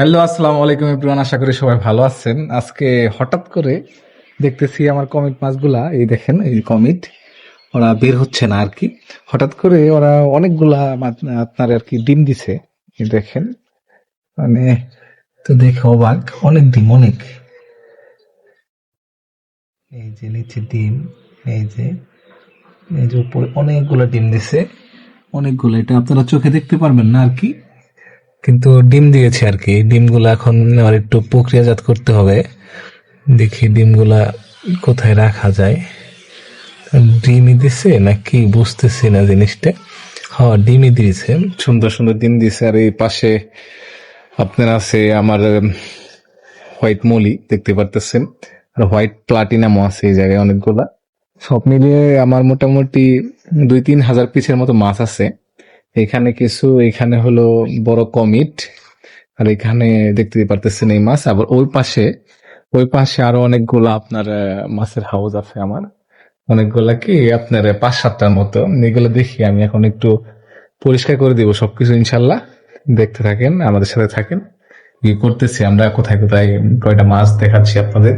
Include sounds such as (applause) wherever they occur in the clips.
Hello, আসসালামু আলাইকুম everyone, আশা করি সবাই ভালো আছেন। আজকে হঠাৎ করে দেখতেছি আমার কমিট মাছগুলা, এই দেখেন, এই কমিট, ওরা বের হচ্ছে না আর কি। হঠাৎ করে ওরা অনেকগুলা আপনার আর কি ডিম দিছে দেখেন। মানে তো দেখে অবাক, অনেক ডিম, অনেক। এই যে নিচে ডিম, এই যে এই যে উপরে অনেকগুলো ডিম দিছে, অনেকগুলো, এটা আপনারা চোখে দেখতে পারবেন না আর কি। কিন্তু ডিম দিয়েছে আর কি। ডিমগুলো এখন আর একটু প্রক্রিয়াজাত করতে হবে। দেখি ডিমগুলা কোথায় রাখা যায়। ডিমই দিছে নাকি বুঝতেছি না জিনিসটা। হ্যাঁ ডিমই দিয়েছে। সুন্দর সুন্দর ডিম দিছে আর এই পাশে আপনার আছে আমার হোয়াইট মলি, দেখতে পারতেছেন। আর হোয়াইট প্লাটিনামও আছে এই জায়গায় অনেকগুলা। সব মিলিয়ে আমার মোটামুটি দুই তিন হাজার পিসের মতো মাছ আছে। এখানে কিছু, এখানে হলো বড় কমিট, আর এখানে দেখতে পারতেছেন এই মাছ। আবার ওই পাশে ওই পাশে আরও অনেকগুলা আপনার মাছের হাউস আছে আমার। অনেকগুলা কি আপনার পাঁচ সাতটার মতো। এগুলো দেখি, আমি এখন একটু পরিষ্কার করে দিব সবকিছু, ইনশাল্লাহ। দেখতে থাকেন, আমাদের সাথে থাকেন। কি করতেছি আমরা, কোথায় কোথায় কয়টা মাছ দেখাচ্ছি আপনাদের?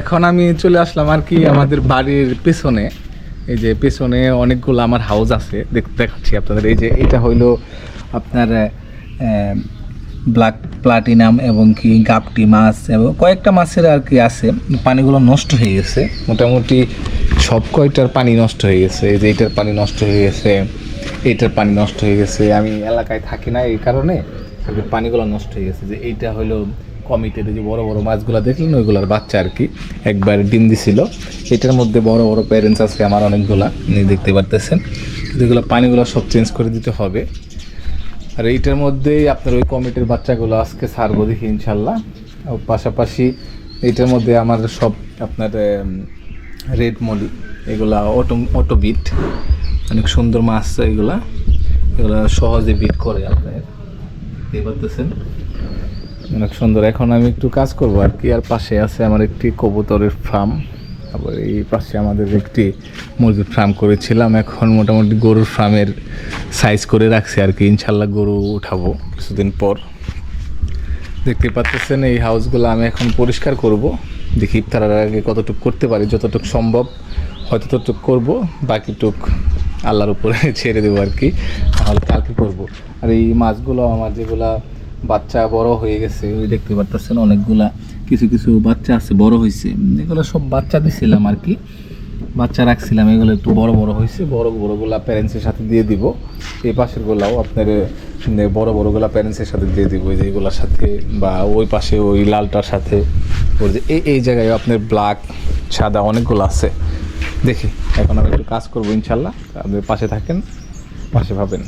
এখন আমি চলে আসলাম আর কি আমাদের বাড়ির পেছনে। এই যে পেছনে অনেকগুলো আমার হাউস আছে, দেখ- দেখাচ্ছি আপনাদের। এই যে এটা হইল আপনার ব্ল্যাক প্লাটিনাম এবং কি গাপটি মাছ এবং কয়েকটা মাছের আর কি আছে। পানিগুলো নষ্ট হয়ে গেছে। মোটামুটি সব কয়টার পানি নষ্ট হয়ে গেছে? এই যে এটার পানি নষ্ট হয়ে গেছে এইটার পানি নষ্ট হয়ে গেছে। আমি এলাকায় থাকি না এই কারণে পানিগুলো নষ্ট হয়ে গেছে। যে এইটা হলো কমিটিতে যে বড় বড় মাছগুলো দেখলেন, ওইগুলোর বাচ্চা আর কি একবার ডিম দিছিল। এটার মধ্যে বড় বড় প্যারেন্টস আছে আমার অনেকগুলা দেখতে পারতেছেন। এগুলো পানিগুলো সব চেঞ্জ করে দিতে হবে। আর এইটার মধ্যেই আপনার ওই কমিটির বাচ্চাগুলো আজকে ছাড়বো দেখি ইনশাল্লাহ। পাশাপাশি এইটার মধ্যে আমার সব আপনার রেড মলি এগুলা অটো অটো বিট অনেক সুন্দর মাছ এগুলা। এগুলা সহজে বিট করে আপনার। দেখতে পারতেছেন? অনেক সুন্দর। এখন আমি একটু কাজ করব আর কি। আর পাশে আছে আমার একটি কবুতরের ফার্ম তারপর এই পাশে আমাদের একটি মুরগির ফার্ম করেছিলাম। এখন মোটামুটি গরুর ফার্মের সাইজ করে রাখছি আর কি। ইনশাল্লাহ গরু উঠাবো কিছুদিন পর। দেখতে পাচ্ছেন এই হাউসগুলো আমি এখন পরিষ্কার করব। দেখি ইফতারের আগে কতটুকু করতে পারি, যতটুকু সম্ভব হয়তো ততটুকু করব। বাকিটুক আল্লাহর উপরে (laughs) ছেড়ে দেবো আর কি। তাহলে কালকে করব। আর এই মাছগুলো আমার যেগুলা বাচ্চা বড় হয়ে গেছে, ওই দেখতে পারতেছেন অনেকগুলা, কিছু কিছু বাচ্চা আছে, বড় হয়েছে এগুলো সব বাচ্চা দিছিলাম আর কি। বাচ্চা রাখছিলাম, এগুলো একটু বড় বড় হয়েছে বড় বড়গুলা প্যারেন্টসের সাথে দিয়ে দিব। এই পাশের গুলাও আপনার বড় বড়গুলা প্যারেন্টসের সাথে দিয়ে দিব যে এগুলার সাথে, বা ওই পাশে ওই লালটার সাথে। ওর যে এই এই জায়গায় আপনার ব্ল্যাক সাদা অনেকগুলো আছে। দেখি, এখন আমি একটু কাজ করব ইনশাল্লাহ, আপনি পাশে থাকেন, পাশে ভাবেন।